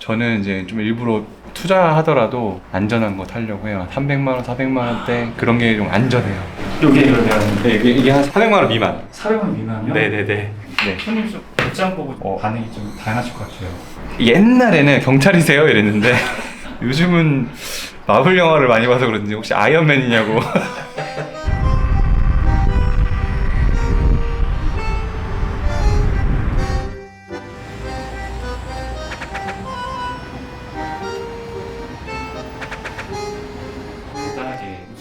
저는 이제 좀 일부러 투자하더라도 안전한 거 타려고 해요. 300만 원, 400만 원대 그런 게 좀 안전해요. 이게 그러면 네, 이게, 이게 한 400만 원 미만. 400원 미만이요? 네네네. 네. 손님 좀 입장 보고 어. 반응이 좀 다양하실 것 같아요. 옛날에는 경찰이세요? 이랬는데 요즘은 마블 영화를 많이 봐서 그런지 혹시 아이언맨이냐고.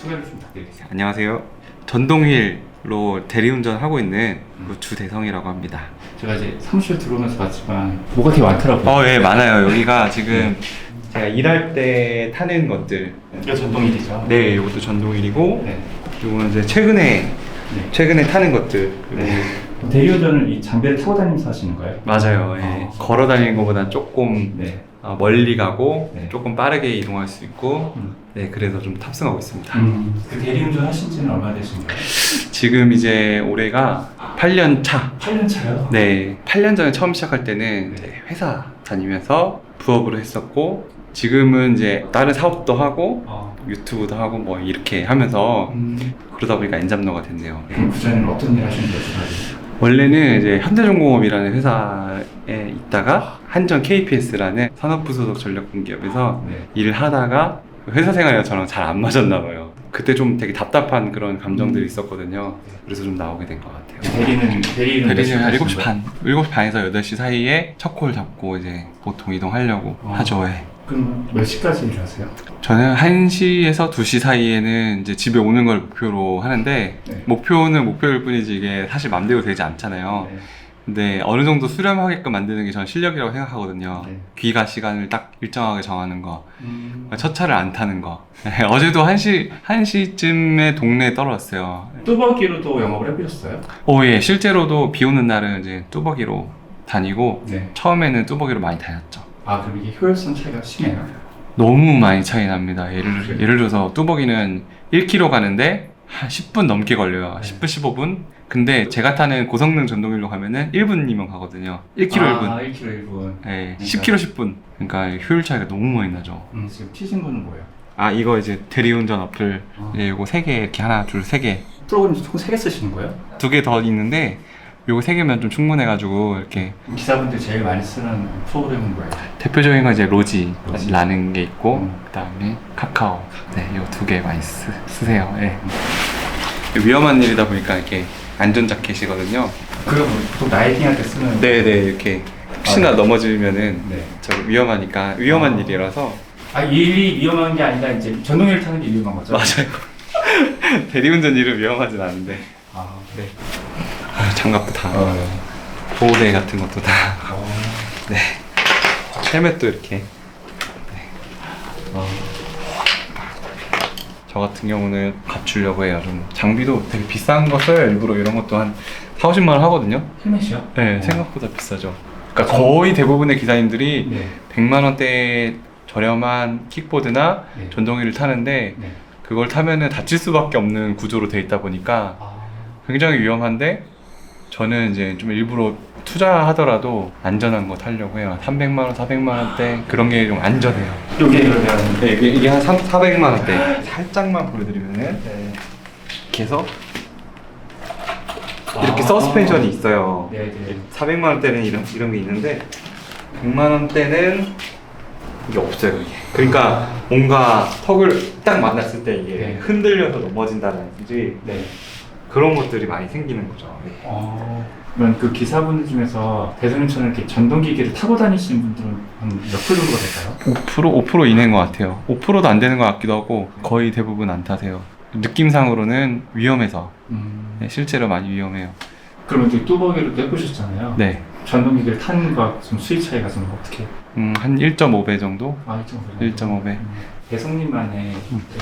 소개를 좀 부탁드리겠습니다. 안녕하세요. 전동휠로 대리운전 하고 있는 그 주대성이라고 합니다. 제가 이제 사무실 들어오면서 봤지만 뭐가 되게 많더라고요. 어, 예, 많아요. 여기가 지금 제가 일할 때 타는 것들. 이거 전동일이죠? 네, 이것도 전동휠이고, 네. 이거는 이제 최근에 네. 최근에 타는 것들. 그리고 네. 대리운전을 이 장비를 타고 다니면서 하시는 거예요? 맞아요. 예. 어. 걸어 다니는 것보다 조금 네. 어, 멀리 가고 네. 조금 빠르게 이동할 수 있고, 음. 네, 그래서 좀 탑승하고 있습니다. 음. 그 대리운전 하신 지는 얼마나 되신 거예요? 지금 이제 올해가 8년 차. 8년 차요? 네, 8년 전에 처음 시작할 때는 네. 이제 회사 다니면서 부업으로 했었고, 지금은 이제 다른 사업도 하고, 어. 유튜브도 하고 뭐 이렇게 하면서 음. 그러다 보니까 엔잡러가 됐네요. 그럼 그전에는 어떤 일 하시는 거예요? 원래는 이제 현대중공업이라는 회사에 있다가 한전 KPS라는 산업부 소속 전력공기업에서 네. 일을 하다가 회사 생활이 저랑 잘 안 맞았나 봐요. 그때 좀 되게 답답한 그런 감정들이 있었거든요. 그래서 좀 나오게 된 것 같아요. 대리는 대리는 대리는 한몇 7시 시간 반, 7시 반에서 8시 사이에 첫 콜 잡고 이제 보통 이동하려고 어. 하죠. 예. 그럼 몇 시까지 일하세요? 저는 1시에서 2시 사이에는 이제 집에 오는 걸 목표로 하는데 네. 목표는 목표일 뿐이지 이게 사실 맘대로 되지 않잖아요. 네. 근데 어느 정도 수렴하게끔 만드는 게 저는 실력이라고 생각하거든요. 네. 귀가 시간을 딱 일정하게 정하는 거, 음. 첫 차를 안 타는 거. 네, 어제도 1시, 1시쯤에 동네에 떨어졌어요. 뚜벅이로도 영업을 해보셨어요? 오, 예. 실제로도 비 오는 날은 이제 뚜벅이로 다니고, 네. 처음에는 뚜벅이로 많이 다녔죠. 아 그럼 이게 효율성 차이가 심해요? 너무 많이 차이 납니다. 예를, 예를 들어서 뚜벅이는 1km 가는데 한 10분 넘게 걸려요. 네. 10분, 15분? 근데 제가 타는 고성능 전동휠로 가면은 1분이면 가거든요. 1km 1분. 아 1km 1분 네, 그러니까. 10km 10분. 그러니까 효율 차이가 너무 많이 나죠. 음, 지금 튀신 거는 뭐예요? 아, 이거 이제 대리운전 어플. 어. 예, 요거 3개, 이렇게 하나, 둘, 세 개. 프로그램 총 3개 쓰시는 거예요? 두 개 더 있는데, 요거 세 개면 좀 충분해가지고, 이렇게 기사분들이 제일 많이 쓰는 프로그램은 뭐예요? 대표적인 건 이제 로지, 로지. 라는 게 있고, 음. 그 다음에 카카오. 네, 요 두 개 많이 쓰, 쓰세요. 예. 위험한 일이다 보니까 이렇게 안전 자켓이거든요. 그거 뭐 보통 라이딩 할 때 쓰는 네네, 이렇게 혹시나 아, 네. 넘어지면은 네. 저 위험하니까, 위험한 아. 일이라서. 아 일이 위험한 게 아니라 이제 전동기를 타는 게 위험한 거죠? 맞아요. 대리운전 일은 위험하진 않은데. 아 네. 아, 장갑도 다. 어. 보호대 같은 것도 다. 어. 네. 헬멧도 이렇게. 네. 어. 저 같은 경우는 갖추려고 해요. 좀 장비도 되게 비싼 거 써요. 일부러 이런 것도 한 4, 50만 원 하거든요. 헬멧이요? 네, 어. 생각보다 비싸죠. 그러니까 거의 대부분의 기사님들이 네. 100만 원대 저렴한 킥보드나 네. 전동기를 타는데 네. 그걸 타면은 다칠 수밖에 없는 구조로 돼 있다 보니까 아. 굉장히 위험한데 저는 이제 좀 일부러 투자하더라도 안전한 거 타려고 해요. 300만 원, 400만 원대 그런 게 좀 안전해요. 이게 그러면 네, 이게, 이게 한 3, 400만 원대. 살짝만 보여드리면은 네. 이렇게 해서 이렇게 서스펜션이 있어요. 아. 네, 네. 400만 원대는 이런 이런 게 있는데 100만 원대는 이게 없어요. 이게. 그러니까 뭔가 턱을 딱 만났을 때 이게 네. 흔들려서 넘어진다든지 네. 그런 것들이 많이 생기는 거죠. 네. 어. 그러면 그 기사분들 중에서 대선님처럼 이렇게 전동기기를 타고 다니시는 분들은 한 몇 프로 정도가 될까요? 5% 5% 이내인 것 같아요. 5%도 안 되는 것 같기도 하고 거의 대부분 안 타세요. 느낌상으로는 위험해서 음. 네, 실제로 많이 위험해요. 그러면 또 뚜벅이로 도 해보셨잖아요. 네, 전동기기를 타는 거하고 좀 수익 차이가 좀 어떻게? 음, 한 1.5배 정도? 아, 1.5배. 1.5배. 배송님만의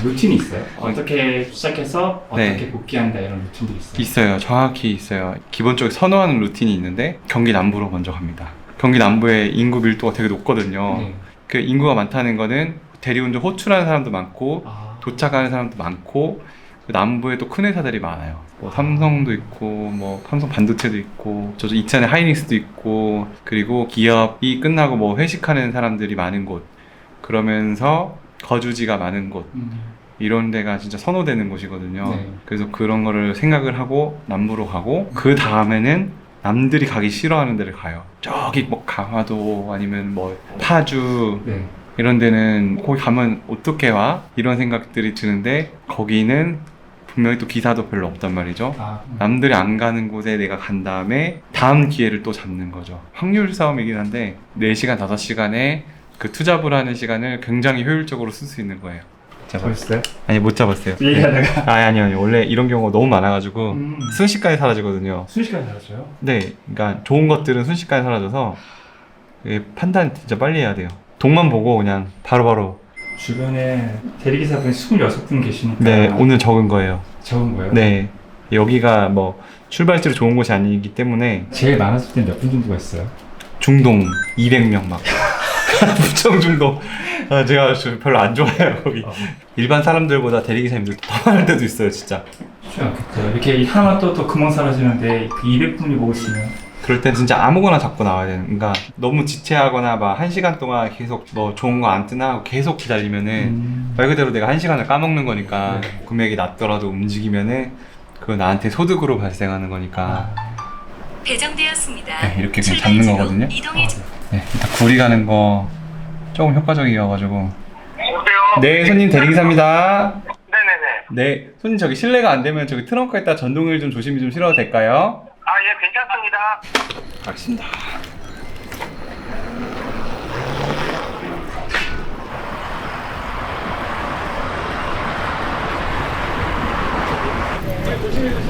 루틴이 있어요? 어떻게 시작해서 어떻게 네. 복귀한다 이런 루틴들이 있어요? 있어요. 정확히 있어요. 기본적으로 선호하는 루틴이 있는데 경기 남부로 먼저 갑니다. 경기 남부의 인구 밀도가 되게 높거든요. 네. 그 인구가 많다는 거는 대리운전 호출하는 사람도 많고 아, 도착하는 사람도 많고 그 남부에 또 큰 회사들이 많아요. 뭐 삼성도 있고 뭐 삼성 반도체도 있고 저도 이찬에 하이닉스도 있고 그리고 기업이 끝나고 뭐 회식하는 사람들이 많은 곳 그러면서 거주지가 많은 곳 음. 이런 데가 진짜 선호되는 곳이거든요. 네. 그래서 그런 거를 생각을 하고 남부로 가고 그 다음에는 남들이 가기 싫어하는 데를 가요. 저기 뭐 강화도 아니면 뭐 파주 네. 이런 데는 거기 가면 어떻게 와? 이런 생각들이 드는데 거기는 분명히 또 기사도 별로 없단 말이죠. 아, 음. 남들이 안 가는 곳에 내가 간 다음에 다음 기회를 또 잡는 거죠. 확률 싸움이긴 한데 4시간, 5시간에 그 투잡을 하는 시간을 굉장히 효율적으로 쓸 수 있는 거예요. 보셨어요? 아니 못 잡았어요. 얘기하다가 아니 아니 아니 원래 이런 경우가 너무 많아가지고 음. 순식간에 사라지거든요. 순식간에 나왔어요. 네, 그러니까 좋은 것들은 순식간에 사라져서 이게 판단 진짜 빨리 해야 돼요. 동만 보고 그냥 바로바로 주변에 대리기사분이 26분 계시니까 네 오늘 적은 거예요. 적은 거예요? 네 여기가 뭐 출발지로 좋은 곳이 아니기 때문에 제일 많았을 때 몇 분 정도가 있어요? 중동 200명 막 부청 중동 아, 제가 저 별로 안 좋아해요 거기 어. 일반 사람들보다 대리기사님들 더 많을 때도 있어요 진짜 쉽지 않겠죠. 이렇게 또, 또 금방 사라지는데 그 200분이 모으시면 그럴 땐 진짜 아무거나 잡고 나와야 되는 그러니까 너무 지체하거나 막 한 시간 동안 계속 뭐 좋은 거 안 뜨나 하고 계속 기다리면은 음. 말 그대로 내가 한 시간을 까먹는 거니까 네. 금액이 낮더라도 움직이면은 그거 나한테 소득으로 발생하는 거니까 배정되었습니다. 네, 이렇게 그냥 잡는 거거든요. 이동해 주... 네, 일단 구리 가는 거 조금 효과적이어가지고 여보세요? 네 손님 대리기사입니다 네네네. 네 손님 저기 실례가 안 되면 저기 트렁크에 다 전동휠 좀 조심히 좀 실어도 될까요? 아, 예, 괜찮습니다. 알겠습니다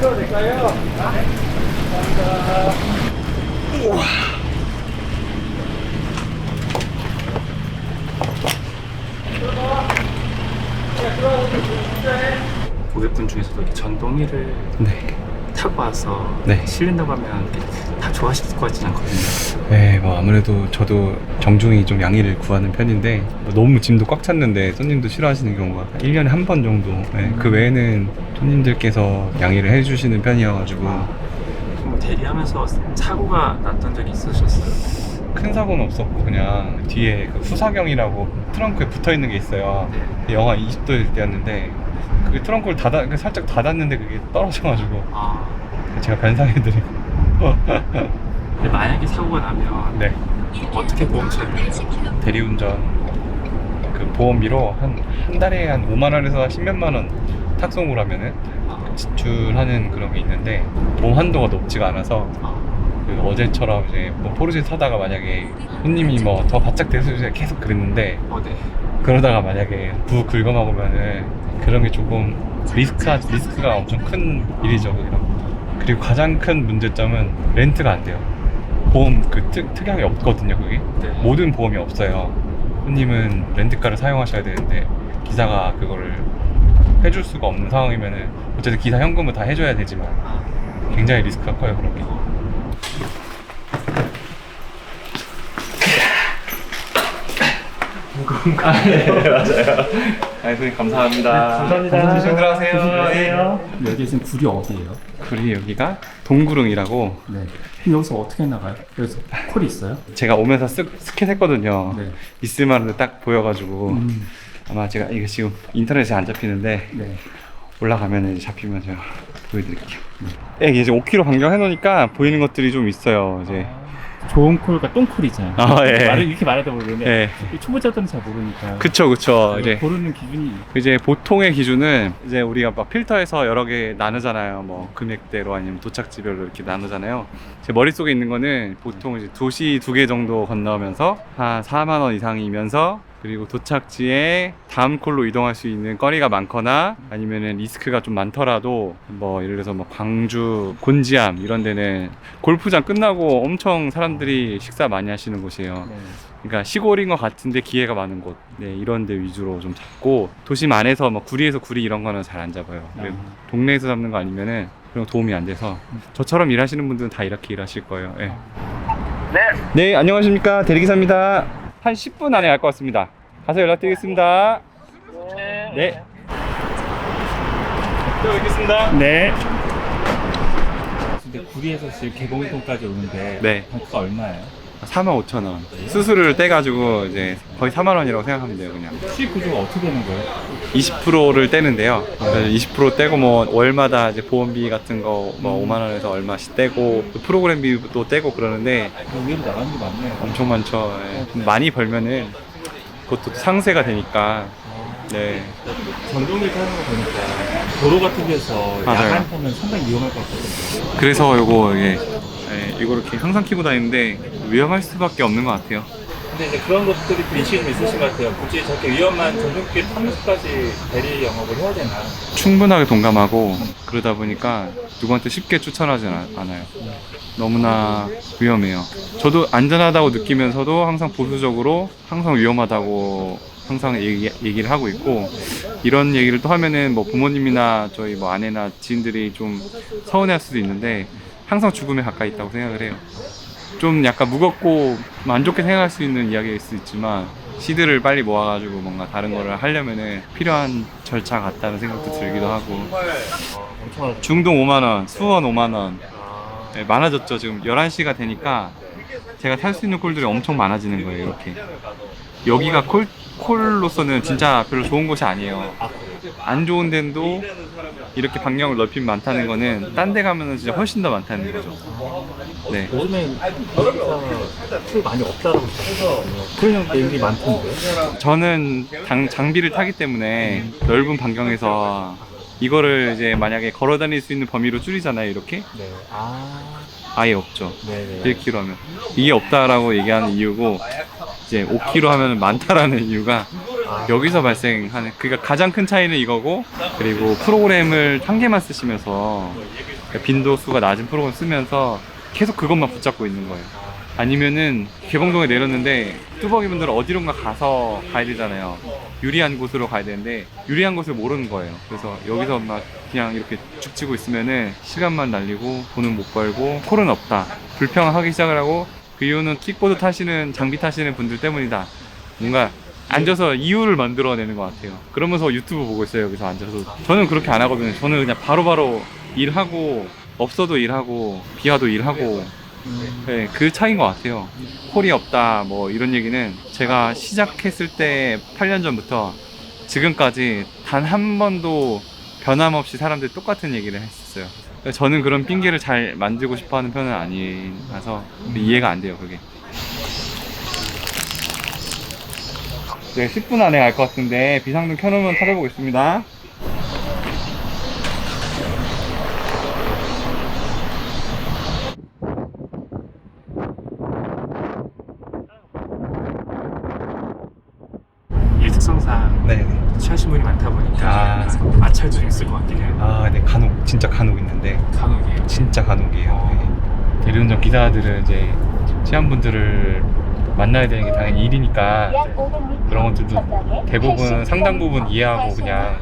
고객분 전동이를 네. 타고 와서 네. 실린다고 하면 다 좋아하실 것 같진 않거든요. 네, 뭐 아무래도 저도 정중히 좀 양해를 구하는 편인데 뭐 너무 짐도 꽉 찼는데 손님도 싫어하시는 경우가 1년에 한 번 정도 네, 그 외에는 손님들께서 양해를 해주시는 편이어가지고 뭐 대리하면서 사고가 났던 적이 있으셨어요? 큰 사고는 없었고 그냥 뒤에 그 후사경이라고 트렁크에 붙어 있는 게 있어요 네. 영하 20도일 때였는데 그게 트렁크를 닫아 그 살짝 닫았는데 그게 떨어져가지고 아. 제가 변상해드리고 근데 만약에 사고가 나면 네 어떻게 보험 처리를 해요? 대리운전 그 보험비로 한, 한 달에 한 5만 원에서 한 10몇만 원 탁송을 하면은 지출하는 그런 게 있는데 보험 한도가 높지가 않아서 아. 그 어제처럼 이제 뭐 포르쉐 타다가 만약에 손님이 뭐 더 바짝 대수주에 계속 그랬는데 어, 네. 그러다가 만약에 부 긁어 먹으면은 그런 게 조금 리스크가 리스크가 엄청 큰 일이죠 거. 그리고 가장 큰 문제점은 렌트가 안 돼요 보험 그 특, 특약이 없거든요 그게 네. 모든 보험이 없어요. 손님은 렌트카를 사용하셔야 되는데 기사가 그거를 해줄 수가 없는 상황이면은 어쨌든 기사 현금을 다 해줘야 되지만 아. 굉장히 리스크가 커요 그런 게. 아, 네, 맞아요. 아, 선생님 감사합니다. 조심 들어가세요. 예. 여기 지금 굴이 어디예요? 그리 여기가 동구릉이라고 네. 그럼 여기서 어떻게 나가요? 여기서 콜이 있어요? 제가 오면서 쓱 스캔했거든요. 네. 있을 만한데 딱 보여가지고 음. 아마 제가 이거 지금 인터넷에 안 잡히는데 네. 올라가면 이제 잡히면 제가 보여드릴게요. 네, 이게 이제 5km 반경 해놓으니까 보이는 것들이 좀 있어요. 이제 좋은 콜과 똥콜이잖아요. 아, 예. 말을 이렇게 말하다 모르는데 예. 이 초보자들은 잘 모르니까. 그쵸 그쵸. 이제 고르는 기준이 이제 보통의 기준은 이제 우리가 막 필터에서 여러 개 나누잖아요. 뭐 금액대로 아니면 도착지별로 이렇게 나누잖아요. 제 머릿속에 있는 거는 보통 이제 도시 두 개 정도 건너면서 한 4만 원 이상이면서 그리고 도착지에 다음 콜로 이동할 수 있는 거리가 많거나 아니면은 리스크가 좀 많더라도 뭐 예를 들어서 뭐 광주, 곤지암 이런 데는 골프장 끝나고 엄청 사람들이 식사 많이 하시는 곳이에요. 네. 그러니까 시골인 것 같은데 기회가 많은 곳, 네, 이런 데 위주로 좀 잡고 도심 안에서 뭐 구리에서 구리 이런 거는 잘 안 잡아요. 아. 동네에서 잡는 거 아니면은 그런 거 도움이 안 돼서 저처럼 일하시는 분들은 다 이렇게 일하실 거예요. 예. 네. 네, 안녕하십니까 대리기사입니다. 한 10분 안에 갈 것 같습니다. 가서 연락드리겠습니다. 네. 네. 또 뵙겠습니다. 네. 근데 구리에서 지금 개공동까지 오는데 네. 단가 얼마예요? 4만 5천 원. 수수료를 떼가지고 이제 거의 4만 원이라고 생각하면 돼요, 그냥. 수익 구조가 어떻게 되는 거예요? 20%를 떼는데요. 그래서 20% 떼고 뭐 월마다 이제 보험비 같은 거 뭐 5만 원에서 얼마씩 떼고 또 프로그램비도 떼고 그러는데 의외로 나가는 게 많네요. 엄청 많죠. 예. 좀 많이 벌면은 그것도 상세가 되니까. 네. 전동길 타는 거 보니까 도로 같은 데서 맞아요. 야간 타면 상당히 위험할 것 같거든요. 그래서 요거 이게 예, 이거 이렇게 항상 키고 다니는데 위험할 수밖에 없는 것 같아요. 근데 이제 그런 것들이 좀 인식이 좀 있으신 것 같아요. 굳이 저렇게 위험한 전동길 타면서까지 대리 영업을 해야 되나? 충분하게 동감하고 그러다 보니까 누구한테 쉽게 추천하진 않- 않아요. 너무나 위험해요. 저도 안전하다고 느끼면서도 항상 보수적으로 항상 위험하다고 항상 얘기, 얘기를 하고 있고 이런 얘기를 또 하면은 뭐 부모님이나 저희 뭐 아내나 지인들이 좀 서운해할 수도 있는데 항상 죽음에 가까이 있다고 생각을 해요. 좀 약간 무겁고 안 좋게 생각할 수 있는 이야기일 수 있지만 시드를 빨리 모아가지고 뭔가 다른 거를 하려면은 필요한 절차 같다는 생각도 들기도 하고. 중동 5만 원, 수원 5만 원. 네, 많아졌죠. 지금 11시가 되니까 제가 탈 수 있는 콜들이 엄청 많아지는 거예요 이렇게. 여기가 콜, 콜로서는 진짜 별로 좋은 곳이 아니에요 안 좋은 데도 이렇게 방향을 넓히면 많다는 거는 딴 데 가면은 진짜 훨씬 더 많다는 거죠 네. 요즘에 풀 많이 없다라고 해서 그런 많던데. 저는 당, 장비를 타기 때문에 넓은 반경에서 이거를 이제 만약에 걸어 다닐 수 있는 범위로 줄이잖아요 이렇게 네. 아, 아예 없죠 네네. 1km 하면 이게 없다라고 얘기하는 이유고 이제 5km 하면 많다라는 이유가 여기서 발생하는 그러니까 가장 큰 차이는 이거고 그리고 프로그램을 한 개만 쓰시면서 그러니까 빈도수가 낮은 프로그램 쓰면서 계속 그것만 붙잡고 있는 거예요. 아니면은 개봉동에 내렸는데 뚜벅이 분들은 어디론가 가서 가야 되잖아요. 유리한 곳으로 가야 되는데 유리한 곳을 모르는 거예요. 그래서 여기서 막 그냥 이렇게 죽치고 있으면은 시간만 날리고 돈은 못 벌고 콜은 없다. 불평하기 시작을 하고 그 이유는 킥보드 타시는 장비 타시는 분들 때문이다. 뭔가 앉아서 이유를 만들어내는 것 같아요 그러면서 유튜브 보고 있어요 여기서 앉아서 저는 그렇게 안 하거든요 저는 그냥 바로바로 일하고 없어도 일하고 비와도 일하고 네, 그 차이인 것 같아요. 콜이 없다, 뭐 이런 얘기는 제가 시작했을 때 8년 전부터 지금까지 단 한 번도 변함없이 사람들이 똑같은 얘기를 했었어요. 저는 그런 핑계를 잘 만들고 싶어 하는 편은 아니라서 이해가 안 돼요, 그게. 네, 10분 안에 갈 것 같은데 비상등 켜놓으면 찾아보겠습니다. 일 특성상 네. 취하신 분이 많다 보니까 아. 마찰도 좀 있을 것 같긴 해요. 아, 네, 간혹, 진짜 간혹 있는데. 간혹이에요. 진짜 간혹이에요. 네. 대리운전 기사들은 이제 취한 분들을 만나야 되는 게 당연히 일이니까 그런 것들도 대부분 상당 부분 이해하고 그냥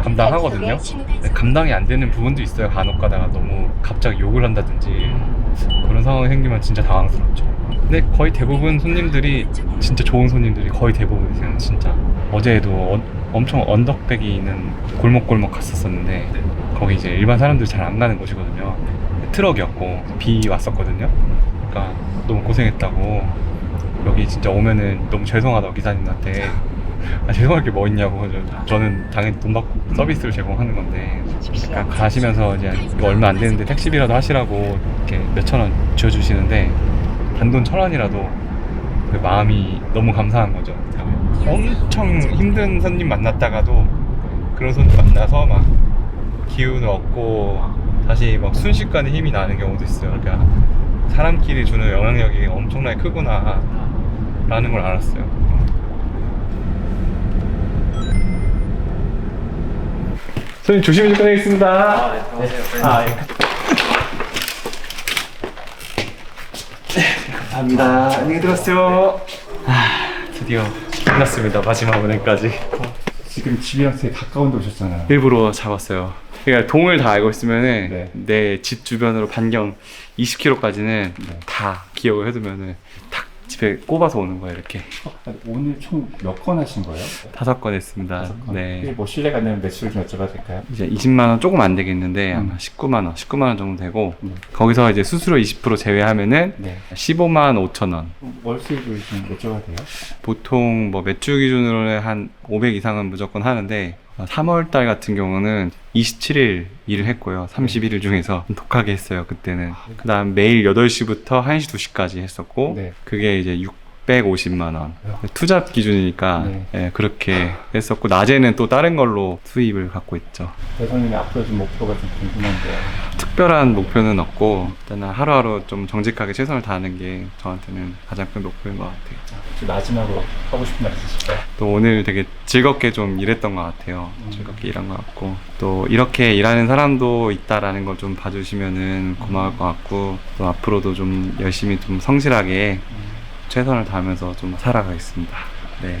감당하거든요. 근데 감당이 안 되는 부분도 있어요. 간혹 가다가 너무 갑자기 욕을 한다든지 그런 상황이 생기면 진짜 당황스럽죠. 근데 거의 대부분 손님들이 진짜 좋은 손님들이 거의 대부분이세요. 진짜 어제도 어- 엄청 언덕백이 있는 골목골목 갔었었는데 거기 이제 일반 사람들 잘 안 가는 곳이거든요. 트럭이었고 비 왔었거든요. 그러니까 너무 고생했다고 여기 진짜 오면은 너무 죄송하다고 기사님한테. 아, 죄송할 게 뭐 있냐고. 저- 저는 당연히 돈 받고 서비스를 제공하는 건데. 약간 가시면서 이제 이거 얼마 안 되는데 택시비라도 하시라고 이렇게 몇천 원 지어주시는데 단돈 천 원이라도 그 마음이 너무 감사한 거죠. 엄청 힘든 손님 만났다가도 그런 손님 만나서 막 기운을 얻고 다시 막 순식간에 힘이 나는 경우도 있어요. 그러니까 사람끼리 주는 영향력이 엄청나게 크구나 라는 걸 알았어요. 선생님 조심히 좀 꺼내겠습니다. 아, 예. 네, 감사합니다. 안녕히 들었어요. 아, 드디어 끝났습니다. 마지막 은행까지. 지금 집이랑 되게 가까운 데 오셨잖아요. 일부러 잡았어요. 그러니까 동을 다 알고 있으면은 네. 내 집 주변으로 반경 20km까지는 네. 다 기억을 해두면은 딱 집에 꼽아서 오는 거예요 이렇게 오늘 총 몇 건 하신 거예요? 다섯 건 했습니다. 다섯 건? 네. 뭐 신뢰가 안 되는 매출 좀 여쭤봐도 될까요? 이제 20만 원 조금 안 되겠는데 음. 아마 19만 원, 19만 원 정도 되고 네. 거기서 이제 수수료 20% 제외하면은 네. 15만 5천 원. 월 수익을 좀 여쭤봐도 돼요? 보통 뭐 매출 기준으로는 한 500 이상은 무조건 하는데 3월 달 같은 경우는 27일 일을 했고요. 31일 중에서 독하게 했어요. 그때는. 그 다음 매일 8시부터 1시 2시까지 했었고 네. 그게 이제 650만 원. 투잡 기준이니까 네. 예, 그렇게 했었고 낮에는 또 다른 걸로 수입을 갖고 있죠. 대선님의 앞으로 좀 목표가 좀 궁금한데요. 특별한 목표는 없고 일단은 하루하루 좀 정직하게 최선을 다하는 게 저한테는 가장 큰 목표인 것 같아요. 좀 마지막으로 하고 싶은 말 있으실까요? 또 오늘 되게 즐겁게 좀 일했던 것 같아요. 음. 즐겁게 일한 것 같고 또 이렇게 일하는 사람도 있다라는 걸 좀 봐주시면은 고마울 것 같고 또 앞으로도 좀 열심히 좀 성실하게 최선을 다하면서 좀 살아가겠습니다. 네.